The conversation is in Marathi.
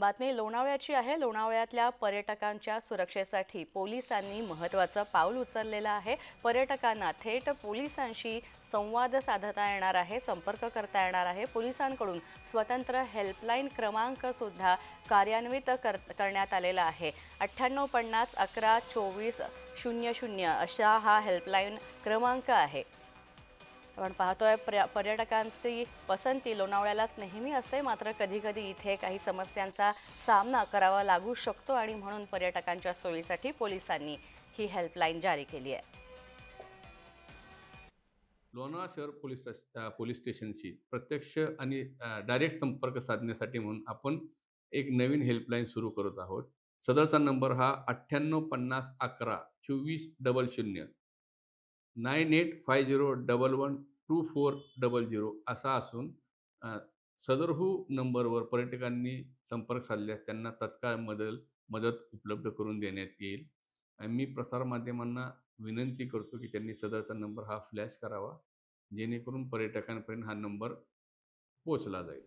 बातमी लोणावळ्याची आहे. लोणावळ्यातल्या पर्यटकांच्या सुरक्षेसाठी पोलिसांनी महत्त्वाचं पाऊल उचललेलं आहे. पर्यटकांना थेट पोलिसांशी संवाद साधता येणार आहे संपर्क करता येणार आहे. पोलिसांकडून स्वतंत्र हेल्पलाईन क्रमांकसुद्धा कार्यान्वित कर करण्यात आलेला आहे. अठ्ठ्याण्णव पन्नास अकरा चोवीस शून्य शून्य अशा हा हेल्पलाईन क्रमांक आहे. आपण पाहतोय पर्य पर्यटकांची पसंती लोणावळ्यालाच नेहमी असते. मात्र कधीकधी इथे काही समस्यांचा सामना करावा लागू शकतो आणि म्हणून पर्यटकांच्या सोयीसाठी पोलिसांनी ही हेल्पलाईन जारी केली आहे. लोणावळा शहर पोलीस पोलीस स्टेशनशी प्रत्यक्ष आणि डायरेक्ट संपर्क साधण्यासाठी म्हणून आपण एक नवीन हेल्पलाईन सुरू करत आहोत. सदरचा नंबर हा अठ्ठ्याण्णव पन्नास अकरा चोवीस डबल शून्य. Nine eight five zero double one two four double zero असा असून सदरहू हो नंबरवर पर्यटकांनी संपर्क साधल्यास त्यांना तत्काळ मदत मदत उपलब्ध करून देण्यात येईल. आणि मी प्रसारमाध्यमांना विनंती करतो की त्यांनी सदरचा नंबर हा फ्लॅश करावा जेणेकरून पर्यटकांपर्यंत हा नंबर पोचला जाईल.